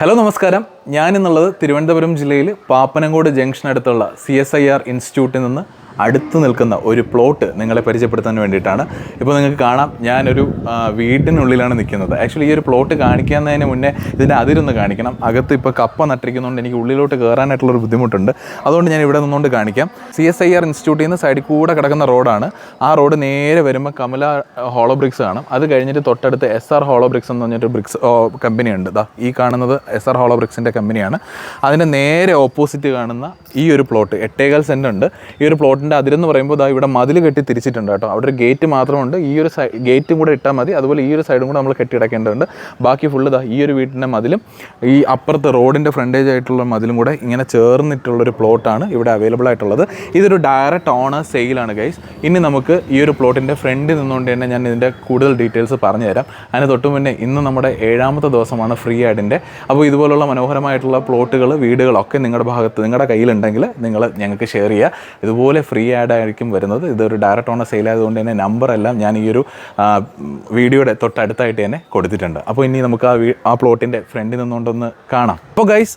Hello നമസ്കാരം. ഞാനിന്നുള്ളത് തിരുവനന്തപുരം ജില്ലയിൽ പാപ്പനങ്കോട് ജംഗ്ഷൻ അടുത്തുള്ള സി എസ് ഐ ആർ ഇൻസ്റ്റിറ്റ്യൂട്ടിൽ നിന്ന് അടുത്ത് നിൽക്കുന്ന ഒരു പ്ലോട്ട് നിങ്ങളെ പരിചയപ്പെടുത്താൻ വേണ്ടിയിട്ടാണ്. ഇപ്പോൾ നിങ്ങൾക്ക് കാണാം ഞാനൊരു വീടിനുള്ളിലാണ് നിൽക്കുന്നത്. ആക്ച്വലി ഈ ഒരു പ്ലോട്ട് കാണിക്കുന്നതിന് മുന്നേ ഇതിന്റെ അതിരൊന്ന് കാണിക്കണം. അകത്ത് ഇപ്പോൾ കപ്പ നട്ടിരിക്കുന്നതുകൊണ്ട് എനിക്ക് ഉള്ളിലോട്ട് കയറാനായിട്ടുള്ളൊരു ബുദ്ധിമുട്ടുണ്ട്. അതുകൊണ്ട് ഞാൻ ഇവിടെ നിന്നുകൊണ്ട് കാണിക്കാം. സി എസ് ഐ ആർ ഇൻസ്റ്റിറ്റ്യൂട്ടിൽ നിന്ന് സൈഡിൽ കൂടെ കിടക്കുന്ന റോഡാണ്. ആ റോഡ് നേരെ വരുമ്പോൾ കമല ഹോളോ ബ്രിക്സ് കാണും. അത് കഴിഞ്ഞിട്ട് തൊട്ടടുത്ത് എസ് ആർ ഹോളോ ബ്രിക്സ് എന്ന് പറഞ്ഞിട്ട് ബ്രിക്സ് കമ്പനി ഉണ്ട് ദാ ഈ കാണുന്നത് എസ് ആർ ഹോളോ ബ്രിക്സിന്റെ കമ്പനിയാണ്. അതിന്റെ നേരെ ഓപ്പോസിറ്റ് കാണുന്ന ഈ ഒരു പ്ലോട്ട് എട്ടേകാൽ സെന്റ് ഉണ്ട്. ഈ ഒരു പ്ലോട്ടിന്റെ അതിരെന്ന് പറയുമ്പോൾ ഇതാ ഇവിടെ മതിൽ കെട്ടി തിരിച്ചിട്ടുണ്ട് കേട്ടോ. അവിടെ ഒരു ഗേറ്റ് മാത്രമുണ്ട്. ഈ ഒരു സൈ ഗേറ്റും കൂടെ ഇട്ടാൽ മതി. അതുപോലെ ഈ ഒരു സൈഡും കൂടെ നമ്മൾ കെട്ടിയിടക്കേണ്ടതുണ്ട് ബാക്കി ഫുള്ള് ഇതാ ഈ ഒരു വീട്ടിന്റെ മതിലും ഈ അപ്പുറത്ത് റോഡിന്റെ ഫ്രണ്ടേജ് ആയിട്ടുള്ള മതിലും കൂടെ ഇങ്ങനെ ചേർന്നിട്ടുള്ളൊരു പ്ലോട്ടാണ് ഇവിടെ അവൈലബിൾ ആയിട്ടുള്ളത്. ഇതൊരു ഡയറക്റ്റ് ഓണർ സെയിലാണ് ഗൈസ് ഇനി നമുക്ക് ഈ ഒരു പ്ലോട്ടിന്റെ ഫ്രണ്ടിൽ നിന്നുകൊണ്ട് തന്നെ ഞാൻ ഇതിന്റെ കൂടുതൽ ഡീറ്റെയിൽസ് പറഞ്ഞു തരാം അതിന് തൊട്ട് മുന്നേ ഇന്ന് നമ്മുടെ ഏഴാമത്തെ ദിവസമാണ് ഫ്രീ ആഡിന്റെ അപ്പോൾ ഇതുപോലുള്ള മനോഹരമായിട്ടുള്ള പ്ലോട്ടുകൾ വീടുകളൊക്കെ നിങ്ങളുടെ ഭാഗത്ത് നിങ്ങളുടെ കയ്യിലുണ്ടെങ്കിൽ നിങ്ങൾ ഞങ്ങൾക്ക് ഷെയർ ചെയ്യുക ഇതുപോലെ ഫ്രീ ആഡ് ആയിരിക്കും വരുന്നത്. ഇതൊരു ഡയറക്റ്റ് ഓണർ സെയിൽ ആയതുകൊണ്ട് തന്നെ നമ്പർ എല്ലാം ഞാൻ ഈ ഒരു വീഡിയോയുടെ തൊട്ടടുത്തായിട്ട് തന്നെ കൊടുത്തിട്ടുണ്ട്. അപ്പോൾ ഇനി നമുക്ക് ആ ആ പ്ലോട്ടിന്റെ ഫ്രണ്ടിൽ നിന്നുകൊണ്ടൊന്ന് കാണാം. അപ്പോൾ ഗൈസ്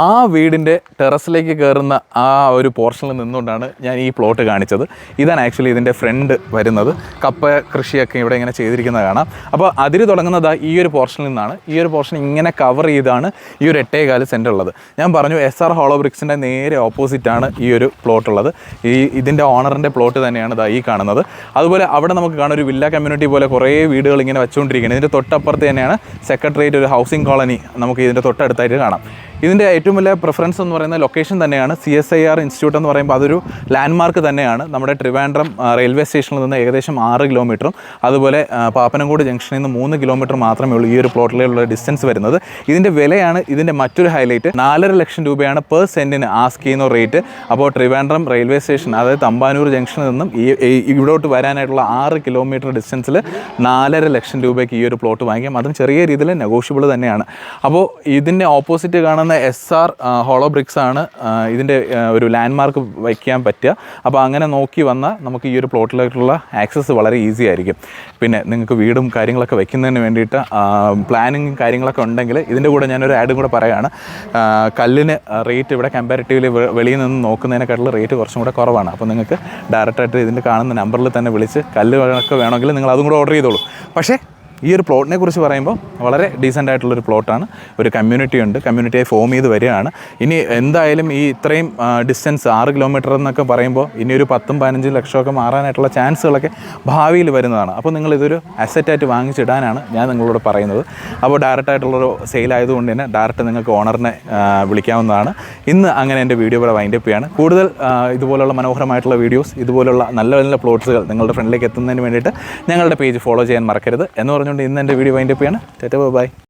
ആ വീടിന്റെ ടെറസിലേക്ക് കയറുന്ന ആ ഒരു പോർഷനിൽ നിന്നുകൊണ്ടാണ് ഞാൻ ഈ പ്ലോട്ട് കാണിച്ചത്. ഇതാണ് ആക്ച്വലി ഇതിന്റെ ഫ്രണ്ട് വരുന്നത്. കപ്പ കൃഷിയൊക്കെ ഇവിടെ ഇങ്ങനെ ചെയ്തിരിക്കുന്നത് കാണാം. അപ്പോൾ അതിര് തുടങ്ങുന്നത് ഈ ഒരു പോർഷനിൽ നിന്നാണ്. ഈ ഒരു പോർഷൻ ഇങ്ങനെ കവർ ചെയ്താണ് ഈ ഒരു എട്ടേകാൽ സെന്റ് ഉള്ളത്. ഞാൻ പറഞ്ഞു എസ് ആർ ഹോളോ ബ്രിക്സിന്റെ നേരെ ഓപ്പോസിറ്റാണ് ഈ ഒരു പ്ലോട്ട് ഉള്ളത്. ഈ ഇതിന്റെ ഓണറിന്റെ പ്ലോട്ട് തന്നെയാണ് ദാ ഈ കാണുന്നത്. അതുപോലെ അവിടെ നമുക്ക് കാണാം ഒരു വില്ല കമ്മ്യൂണിറ്റി പോലെ കുറേ വീടുകൾ ഇങ്ങനെ വെച്ചുകൊണ്ടിരിക്കുന്നത്. ഇതിന്റെ തൊട്ടപ്പുറത്ത് തന്നെയാണ് സെക്രട്ടേറിയറ്റ് ഒരു ഹൗസിംഗ് കോളനി നമുക്ക് ഇതിന്റെ തൊട്ടടുത്തായിട്ട് കാണാം. ഇതിന്റെ ഏറ്റവും വലിയ പ്രിഫറൻസ് എന്ന് പറയുന്ന ലൊക്കേഷൻ തന്നെയാണ് C S I R institute എന്ന് പറയുമ്പോൾ അതൊരു ലാൻഡ്മാർക്ക് തന്നെയാണ്. നമ്മുടെ ട്രിവാൻഡ്രം റെയിൽവേ സ്റ്റേഷനിൽ നിന്ന് ഏകദേശം ആറ് കിലോമീറ്ററും അതുപോലെ പാപ്പനംകോട് ജംഗ്ഷനിൽ നിന്ന് മൂന്ന് കിലോമീറ്റർ മാത്രമേ ഉള്ളൂ ഈ ഒരു പ്ലോട്ടിലുള്ള ഡിസ്റ്റൻസ് വരുന്നത്. ഇതിന്റെ വിലയാണ് ഇതിന്റെ മറ്റൊരു ഹൈലൈറ്റ് നാലര ലക്ഷം രൂപയാണ് പെർ സെന്റിന് ആസ്ക് ചെയ്യുന്ന റേറ്റ് അപ്പോൾ ട്രിവാൻഡ്രം റെയിൽവേ സ്റ്റേഷൻ അതായത് തമ്പാനൂർ ജംഗ്ഷനിൽ നിന്നും ഈ- ഇവിടോട്ട് വരാനായിട്ടുള്ള ആറ് കിലോമീറ്റർ ഡിസ്റ്റൻസിൽ നാലര ലക്ഷം രൂപയ്ക്ക് ഈ ഒരു പ്ലോട്ട് വാങ്ങിക്കാം. അതും ചെറിയ രീതിയിൽ നെഗോഷ്യബിൾ തന്നെയാണ്. അപ്പോൾ ഇതിന്റെ ഓപ്പോസിറ്റ് കാണുന്ന എസ് ആർ ഹോളോ ബ്രിക്സ് ആണ് ഇതിന്റെ ഒരു ലാൻഡ് മാർക്ക് വയ്ക്കാൻ പറ്റുക. അപ്പോൾ അങ്ങനെ നോക്കി വന്നാൽ നമുക്ക് ഈ ഒരു പ്ലോട്ടിലേക്കുള്ള ആക്സസ് വളരെ ഈസി ആയിരിക്കും. പിന്നെ നിങ്ങൾക്ക് വീടും കാര്യങ്ങളൊക്കെ വയ്ക്കുന്നതിന് വേണ്ടിയിട്ട് പ്ലാനിങ് കാര്യങ്ങളൊക്കെ ഉണ്ടെങ്കിൽ ഇതിന്റെ കൂടെ ഞാനൊരു ആഡും കൂടെ പറയുകയാണ്. കല്ലിന് റേറ്റ് ഇവിടെ കമ്പാരിറ്റീവ്ലി വെളിയിൽ നിന്ന് നോക്കുന്നതിനെക്കാട്ടിൽ റേറ്റ് കുറച്ചും കൂടെ കുറവാണ്. അപ്പോൾ നിങ്ങൾക്ക് ഡയറക്റ്റായിട്ട് ഇതിന്റെ കാണുന്ന നമ്പറിൽ തന്നെ വിളിച്ച് കല്ല് ഒക്കെ വേണമെങ്കിൽ നിങ്ങൾ അതും കൂടെ ഓർഡർ ചെയ്തോളൂ. പക്ഷേ ഈ ഒരു പ്ലോട്ടിനെ കുറിച്ച് പറയുമ്പോൾ വളരെ ഡീസന്റ് ആയിട്ടുള്ളൊരു പ്ലോട്ടാണ്. ഒരു കമ്മ്യൂണിറ്റി ഉണ്ട്. കമ്മ്യൂണിറ്റിയെ ഫോം ചെയ്ത് വരികയാണ്. ഇനി എന്തായാലും ഈ ഇത്രയും ഡിസ്റ്റൻസ് ആറ് കിലോമീറ്റർ എന്നൊക്കെ പറയുമ്പോൾ ഇനി ഒരു പത്തും പതിനഞ്ചും ലക്ഷമൊക്കെ മാറാനായിട്ടുള്ള ചാൻസുകളൊക്കെ ഭാവിയിൽ വരുന്നതാണ്. അപ്പോൾ നിങ്ങൾ ഇതൊരു അസറ്റായിട്ട് വാങ്ങിച്ചിടാനാണ് ഞാൻ നിങ്ങളോട് പറയുന്നത്. അപ്പോൾ ഡയറക്റ്റ് ആയിട്ടുള്ളൊരു സെയിൽ ആയതുകൊണ്ട് തന്നെ ഡയറക്റ്റ് നിങ്ങൾക്ക് ഓണറിനെ വിളിക്കാവുന്നതാണ്. ഇന്ന് അങ്ങനെ എന്റെ വീഡിയോ ഇവിടെ വൈൻഡപ്പ് ചെയ്യാണ്. കൂടുതൽ ഇതുപോലുള്ള മനോഹരമായിട്ടുള്ള വീഡിയോസ് ഇതുപോലുള്ള നല്ല നല്ല പ്ലോട്ട്സുകൾ നിങ്ങളുടെ ഫ്രണ്ടിലേക്ക് എത്തുന്നതിന് വേണ്ടിയിട്ട് ഞങ്ങളുടെ പേജ് ഫോളോ ചെയ്യാൻ മറക്കരുത് എന്ന് പറഞ്ഞുകൊണ്ട് ഇന്ന് എന്റെ വീഡിയോ വൈൻഡപ്പ് ചെയ്യാണ്. Tata bye.